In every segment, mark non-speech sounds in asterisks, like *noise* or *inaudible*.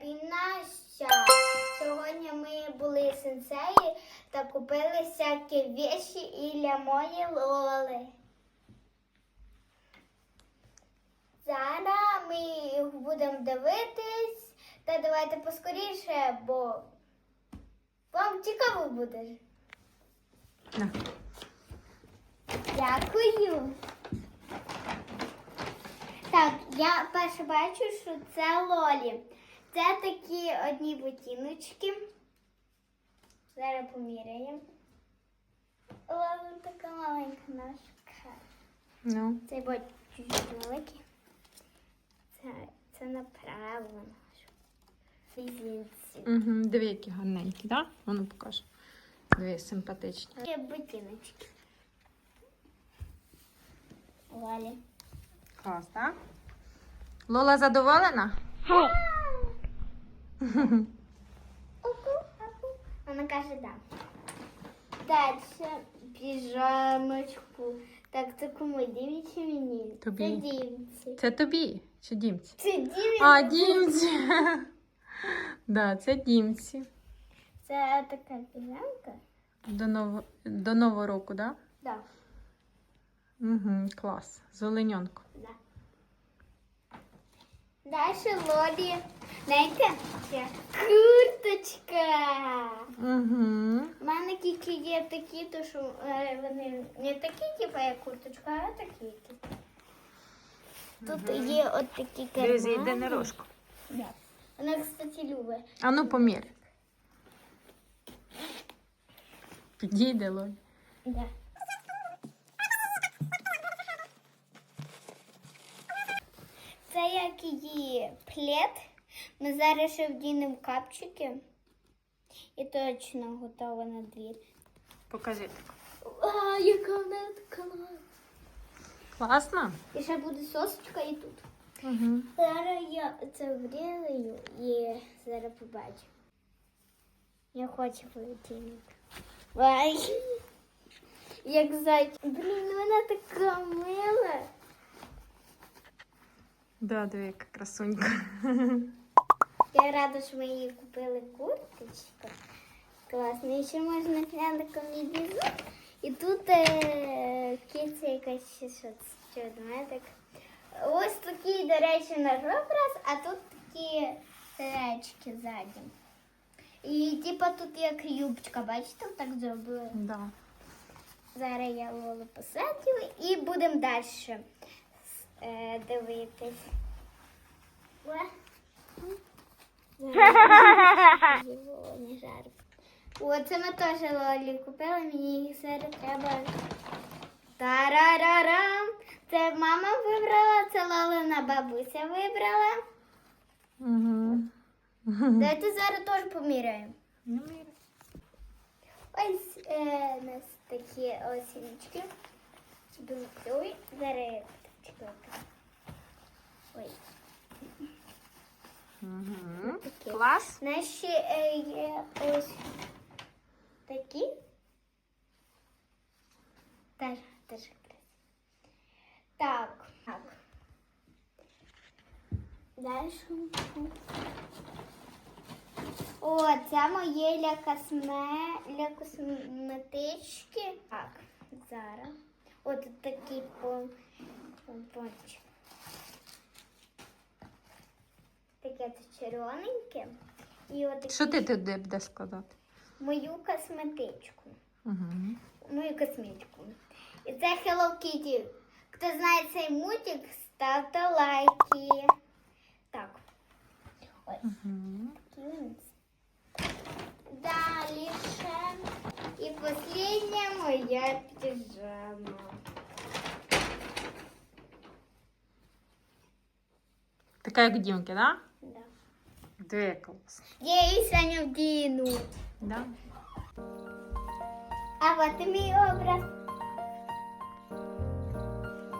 Настя! Сьогодні ми були сенсеї та купили всякі віші і для моєї лоли. Зараз ми їх будемо дивитись. Та давайте поскоріше, бо вам цікаво буде. Дякую. Так, я перше бачу, що це лолі. Це такі одні ботиночки. Зараз поміряємо. Лола така маленька ножка. Ну. Цей бот чуть великий. Це, це направо ножка. Візінці. Угу. Диви, які гарненькі, так? Да? Воно покаже. Диви, симпатичні. Такі ботиночки. Лолі. Клас, так? Лола задоволена? Вона каже, да. Далі піжамочку. Так, це кому діві чи мені? Тобі. Це дівці. Це тобі чи дімці? Це діві. А, дімці. *laughs* Да, це дімці. Це така піжамка. До, ново... До нового року, так? Да. Да? Угу, клас. З олененком. Да. Далі лобі. Знаєте, курточка. Угу. У мене тільки є такі, то що е, вони не такі, типу, як курточка, а такі. Тут є от такі Друзі, йде кармани. на рожку. Да. Вона, кстати, любить. А ну помір. Підійде Лолі. Да. Це як її плед. Ми зараз ще вдінемо капчики. І точно готова на двір. Покажи. А, яка вона така. Класно? І ще буде сосочка і тут. Угу. Зараз я це врізаю і зараз побачу. Я хочу полетінок. Як зайчик. Блін, вона така мила. Да, диви, яка красунька. Я рада, що ми її купили курточку. Класно. І ще можна глянути комбізу. І тут е, киця якась ще що це так. Ось такі, до речі, наш образ, а тут такі речки ззаді. І типа тут як юбочка, бачите, так зробили. Да. Зараз я Лолу посадю і будемо далі е, дивитись. О, це ми теж Лолі купили, мені їх зараз треба. Тарарарам! Це мама вибрала, це Лолина бабуся вибрала. Угу. Давайте зараз теж поміряємо. Ну. Ось е, у нас такі осіночки. Ой, зараз я. Ой. Угу. Такі. Клас. Наші е, є ось такі. Теж, теж. Так. Так. Далі. О, це моє для, косме... для косметички. Так, зараз. От такий пом... помпончик. Таке це червоненьке. І от Що ти туди будеш складати? мою косметичку. Угу. Мою косметику. І це Hello Kitty. Хто знає цей мультик, ставте лайки. Так. Ось. Угу. такий у нас. Далі ще. І последня моя піжама. Така як дімки, да? Да. Дві клас. Я її сьогодні вдіну. Да? А от і мій образ.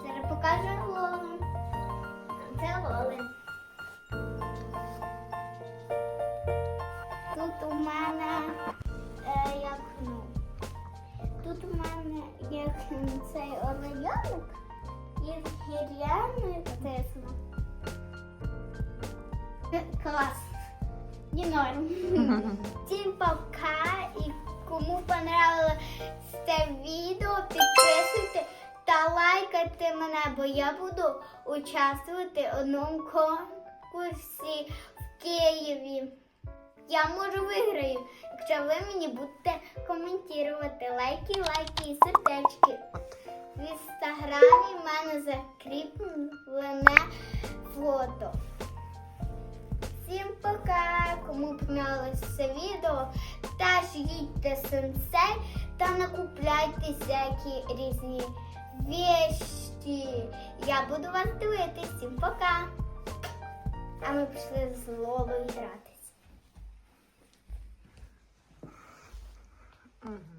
Зараз покажу Лолу. Це Лоли. Тут у мене е, як ну. Цей оленьонок із гір'яною тисну. Клас. І норм. *laughs* Всім пока і кому понравилось це відео, підписуйте та лайкайте мене, бо я буду участвувати в одному конкурсі в Києві. Я можу виграю, якщо ви мені будете коментувати лайки, лайки і сердечки. В інстаграмі в мене закріплене фото. Всім пока! Кому понравилось це відео, теж їдьте сенсей та накупляйте всякі різні вещі. Я буду вас дивитись. Всім пока! А ми пішли з Лолою гратись. Mm-hmm.